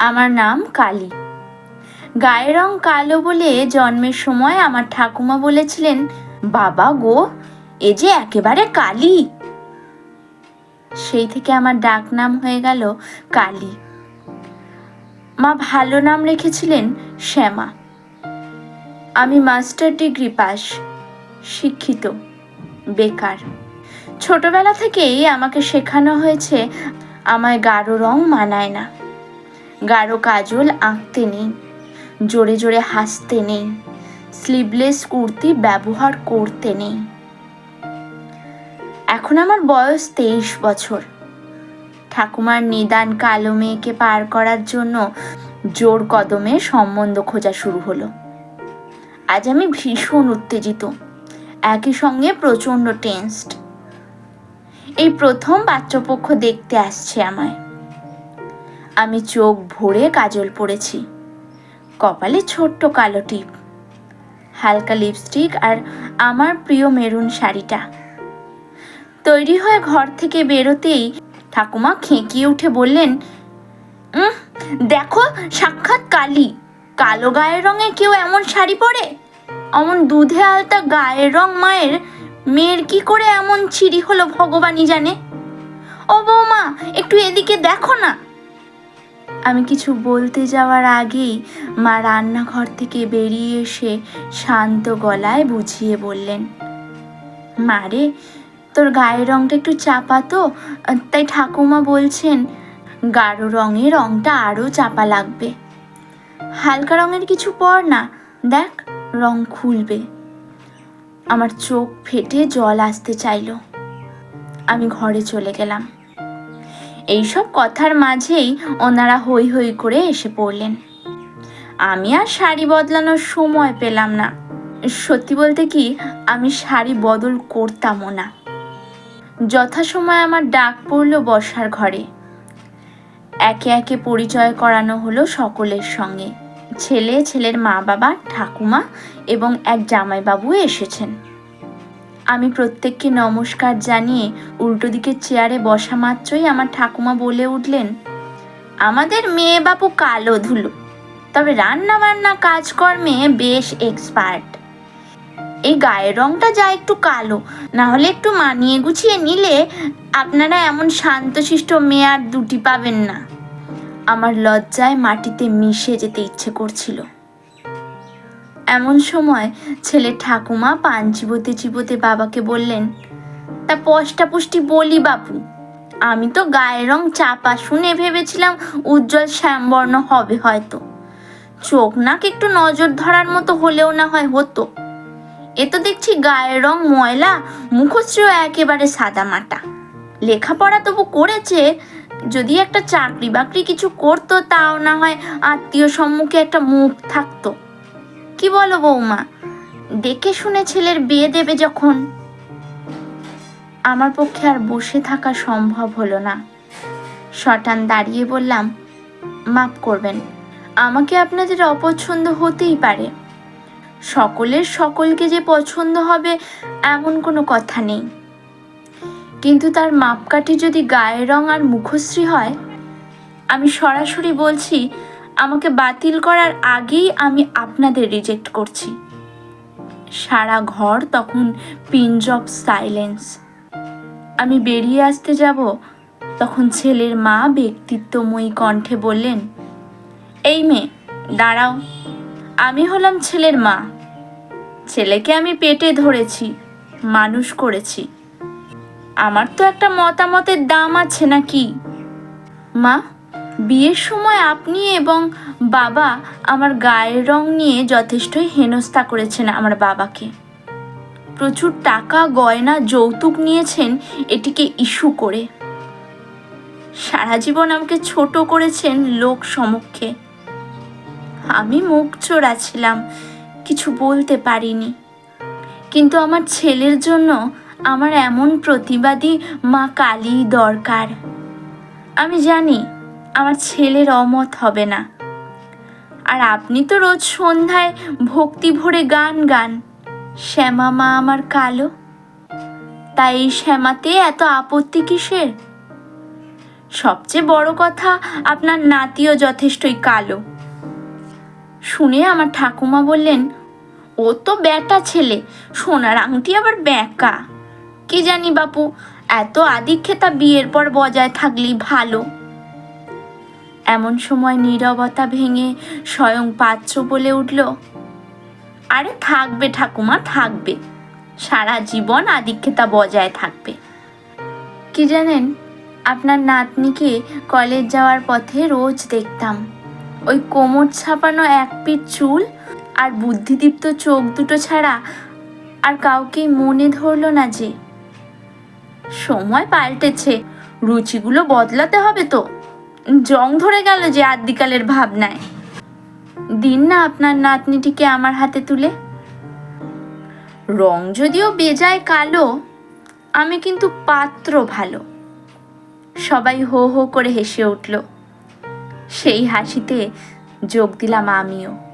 আমার নাম কালী। গায়ের রং কালো বলে জন্মের সময় আমার ঠাকুমা বলেছিলেন, বাবা গো, এ যে একেবারে কালী। সেই থেকে আমার ডাক নাম হয়ে গেল কালী। মা ভালো নাম রেখেছিলেন শ্যামা। আমি মাস্টার ডিগ্রি পাস, শিক্ষিত, বেকার। ছোটবেলা থেকেই আমাকে শেখানো হয়েছে, আমায় গাঢ় রং মানায় না। গাঢ় কাজল আঁকতে নেই, জোরে জোরে হাসতে নেই স্লিভলেস কুর্তি ব্যবহার করতে নেই। এখন আমার বয়স তেইশ বছর। ঠাকুমার নিদান কালো মেয়েকে পার করার জন্য জোর কদমে সম্বন্ধ খোঁজা শুরু হলো। আজ আমি ভীষণ উত্তেজিত, একই সঙ্গে প্রচণ্ড টেন্সড এই প্রথম বাচ্চাপক্ষ দেখতে আসছে আমায়। আমি চোখ ভরে কাজল পরেছি কপালে ছোট্ট কালো টিপ হালকা লিপস্টিক আর আমার প্রিয় মেরুন শাড়িটা। তৈরি হয়ে ঘর থেকে বেরোতেই ঠাকুমা খেঁকিয়ে উঠে বললেন "উম, দেখো সাক্ষাৎ কালি। কালো গায়ের রঙে কেউ এমন শাড়ি পরে? অমন দুধে আলতা গায়ের রং মায়ের? মেয়ের কি করে এমন চিড়ি হলো ভগবানই জানে? ও বৌমা একটু এদিকে দেখো না। আমি কিছু বলতে যাওয়ার আগেই মা রান্নাঘর থেকে বেরিয়ে এসে শান্ত গলায় বুঝিয়ে বললেন মারে তোর গায়ের রংটা একটু চাপা তো, তাই ঠাকুমা বলছেন গাঢ় রঙে রংটা আরও চাপা লাগবে। হালকা রঙের কিছু পর না, দেখ রং খুলবে। আমার চোখ ফেটে জল আসতে চাইলো। আমি ঘরে চলে গেলাম। এইসব কথার মাঝেই ওনারা হই হই করে এসে পড়লেন। আমি আর শাড়ি বদলানোর সময় পেলাম না। সত্যি বলতে কি, আমি শাড়ি বদল করতামও না। যথাসময় আমার ডাক পড়ল বসার ঘরে। একে একে পরিচয় করানো হলো সকলের সঙ্গে। ছেলে, ছেলের মা বাবা ঠাকুমা এবং এক জামাইবাবু এসেছেন। আমি প্রত্যেককে নমস্কার জানিয়ে উল্টো দিকের চেয়ারে বসা মাত্রই আমার ঠাকুমা বলে উঠলেন, আমাদের মেয়ে বাপু কালো ধুলো, তবে রান্না বান্না কাজকর্মে বেশ এক্সপার্ট এই গায়ের রংটা যা একটু কালো না হলে একটু মানিয়ে গুছিয়ে নিলে আপনারা এমন শান্তশিষ্ট মেয়ে আর দুটি পাবেন না। আমার লজ্জায় মাটিতে মিশে যেতে ইচ্ছে করছিল। এমন সময় ছেলে ঠাকুমা পান চিবোতে চিবোতে বাবাকে বললেন, তা পষ্টা পুষ্টি বলি বাপু, আমি তো গায়ের রং চাপা শুনে ভেবেছিলাম উজ্জ্বল শ্যামবর্ণ হবে হয়তো। চোখ নাক একটু নজর ধরার মতো হলেও না হয় হতো। এ তো দেখছি গায়ের রং ময়লা, মুখশ্রীও একেবারে সাদামাটা লেখাপড়া তবু করেছে, যদি একটা চাকরি বাকরি কিছু করতো তাও না হয় আত্মীয় সম্মুখে একটা মুখ থাকতো। কি বলো বৌমা? দেখে শুনে ছেলের বিয়ে দেবে যখন। আমার পক্ষে আর বসে থাকা সম্ভব হলো না। শটান দাঁড়িয়ে বললাম মাফ করবেন। আমাকে আপনাদের অপছন্দ হতেই পারে। সকলের সকলকে যে পছন্দ হবে, এমন কোনো কথা নেই। কিন্তু তার মাপকাঠি যদি গায়ের রং আর মুখশ্রী হয়, আমি সরাসরি বলছি আমাকে বাতিল করার আগেই আমি আপনাদের রিজেক্ট করছি। সারা ঘর তখন পিঞ্জ অফ সাইলেন্স আমি বেরিয়ে আসতে যাব, তখন ছেলের মা ব্যক্তিত্বময়ী কণ্ঠে বললেন, এই মেয়ে, দাঁড়াও। আমি হলাম ছেলের মা। ছেলেকে আমি পেটে ধরেছি, মানুষ করেছি। আমার তো একটা মতামতের দাম আছে নাকি? মা বিয়ের সময় আপনি এবং বাবা আমার গায়ের রং নিয়ে যথেষ্টই হেনস্থা করেছেন আমার বাবাকে। প্রচুর টাকা, গয়না, যৌতুক নিয়েছেন এটিকে ইস্যু করে। সারা জীবন আমাকে ছোট করেছেন লোক সমক্ষে। আমি মুখ চোরা ছিলাম, কিছু বলতে পারিনি। কিন্তু আমার ছেলের জন্য আমার এমন প্রতিবাদী মা কালী দরকার। আমি জানি আমার ছেলের অমত হবে না। আর আপনি তো রোজ সন্ধ্যায় ভক্তি ভরে গান গান। শ্যামা মা আমার কালো। তাই এই শ্যামাতে এত আপত্তি কিসের? সবচেয়ে বড় কথা, আপনার নাতিও যথেষ্টই কালো। শুনে আমার ঠাকুমা বললেন, ও তো ব্যাটা ছেলে, সোনার আংটি আবার ব্যাকা। কি জানি বাপু, এত আদিক্ষেতা বিয়ের পর বজায় থাকলেই ভালো। এমন সময় নীরবতা ভেঙে স্বয়ং পাত্র বলে উঠল, আরে থাকবে ঠাকুমা, থাকবে। সারা জীবন আদিক্ষেতা বজায় থাকবে। কি জানেন, আপনার নাতনিকে কলেজ যাওয়ার পথে রোজ দেখতাম। ওই কোমর ছাপানো এক পিঠ চুল আর বুদ্ধিদীপ্ত চোখ দুটো ছাড়া আর কাউকেই মনে ধরলো না যে। সময় পাল্টেছে, রুচিগুলো বদলাতে হবে তো। জং ধরে গেল যে আদ্যিকালের ভাবনায়। দিন না আপনার নাতনিটিকে আমার হাতে তুলে। রং যদিও বেজায় কালো, আমি কিন্তু পাত্র ভালো। সবাই হো হো করে হেসে উঠল। সেই হাসিতে যোগ দিলাম আমিও।